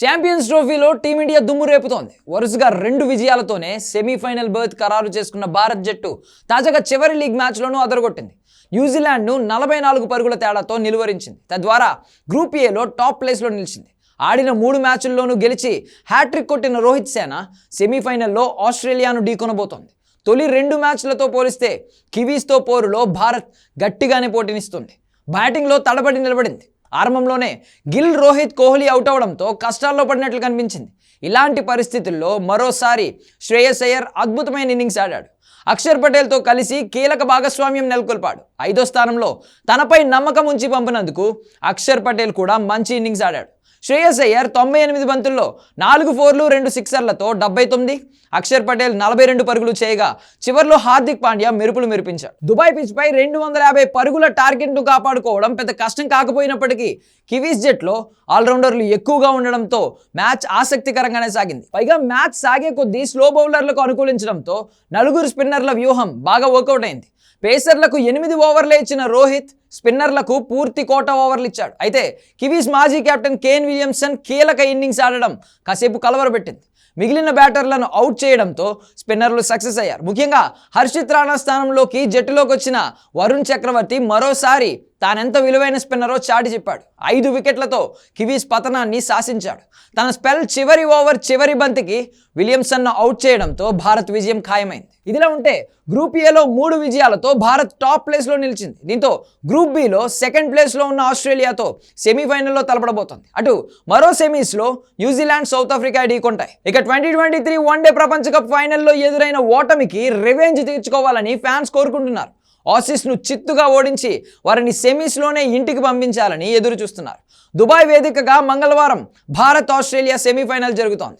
Champions ట్రోఫీలో team India దుమ్ము రేపుతోంది. వరుసగా రెండు విజయాలతోనే సెమీఫైనల్ బర్త్ ఖరారు చేసుకున్న భారత్ జట్టు తాజాగా చివరి లీగ్ మ్యాచ్లోనూ అదరగొట్టింది. న్యూజిలాండ్ను నలభై నాలుగు పరుగుల తేడాతో నిలువరించింది. తద్వారా గ్రూప్ ఏలో టాప్ ప్లేస్లో నిలిచింది. ఆడిన మూడు మ్యాచ్ల్లోనూ గెలిచి హ్యాట్రిక్ కొట్టిన రోహిత్ సేన సెమీఫైనల్లో ఆస్ట్రేలియాను ఢీకొనబోతోంది. తొలి రెండు మ్యాచ్లతో పోలిస్తే కివీస్తో పోరులో భారత్ గట్టిగానే పోటీనిస్తుంది. బ్యాటింగ్లో తడబడి నిలబడింది. ఆరంభంలోనే గిల్ రోహిత్ కోహ్లీ అవుట్ అవడంతో కష్టాల్లో పడినట్లు కనిపించింది. ఇలాంటి పరిస్థితుల్లో మరోసారి శ్రేయస్ అయ్యర్ అద్భుతమైన ఇన్నింగ్స్ ఆడాడు. అక్షర్ పటేల్తో కలిసి కీలక భాగస్వామ్యం నెలకొల్పాడు. ఐదో స్థానంలో తనపై నమ్మకం ఉంచి పంపినందుకు అక్షర్ పటేల్ కూడా మంచి ఇన్నింగ్స్ ఆడాడు. శ్రేయస్ అయ్యర్ తొంభై ఎనిమిది బంతుల్లో నాలుగు ఫోర్లు రెండు సిక్సర్లతో డెబ్బై తొమ్మిది. అక్షర్ పటేల్ నలభై రెండు పరుగులు చేయగా చివర్లో హార్దిక్ పాండ్యా మెరుపులు మెరిపించాడు. దుబాయ్ పిచ్ పై రెండు వందల యాభై పరుగుల టార్గెట్ను కాపాడుకోవడం పెద్ద కష్టం కాకపోయినప్పటికీ కివీస్ జట్లో ఆల్రౌండర్లు ఎక్కువగా ఉండడంతో మ్యాచ్ ఆసక్తికరంగానే సాగింది. పైగా మ్యాచ్ సాగే కొద్దీ స్లో బౌలర్లకు అనుకూలించడంతో నలుగురు స్పిన్నర్ల వ్యూహం బాగా వర్కౌట్ అయింది. పేసర్లకు ఎనిమిది ఓవర్లే ఇచ్చిన రోహిత్ స్పిన్నర్లకు పూర్తి కోట ఓవర్లు ఇచ్చాడు అయితే కివీస్ మాజీ కెప్టెన్ కేన్ విలియమ్సన్ కీలక ఇన్నింగ్స్ ఆడడం కాసేపు కలవరపెట్టింది. మిగిలిన బ్యాటర్లను అవుట్ చేయడంతో స్పిన్నర్లు సక్సెస్ అయ్యారు. ముఖ్యంగా హర్షిత్ రాణా స్థానంలోకి జట్టులోకి వచ్చిన వరుణ్ చక్రవర్తి మరోసారి తానెంత విలువైన స్పిన్నరో చాటి చెప్పాడు. ఐదు వికెట్లతో కివీస్ పతనాన్ని శాసించాడు. తన స్పెల్ చివరి ఓవర్ చివరి బంతికి విలియమ్సన్ను అవుట్ చేయడంతో భారత్ విజయం ఖాయమైంది. ఇదిలా ఉంటే గ్రూప్ ఏలో మూడు విజయాలతో భారత్ టాప్ ప్లేస్లో నిలిచింది. దీంతో గ్రూప్ బిలో సెకండ్ ప్లేస్లో ఉన్న ఆస్ట్రేలియాతో సెమీఫైనల్లో తలపడబోతోంది. అటు మరో సెమీస్లో న్యూజిలాండ్ సౌత్ ఆఫ్రికా ఢీకొంటాయి ఇక twenty twenty three one day ప్రపంచ కప్ ఫైనల్లో ఎదురైన ఓటమికి రివెంజ్ తీర్చుకోవాలని ఫ్యాన్స్ కోరుకుంటున్నారు. ఆసీస్ను చిత్తుగా ఓడించి వారిని సెమీస్లోనే ఇంటికి పంపించాలని ఎదురు చూస్తున్నారు దుబాయ్ వేదికగా మంగళవారం భారత్ ఆస్ట్రేలియా సెమీఫైనల్ జరుగుతోంది.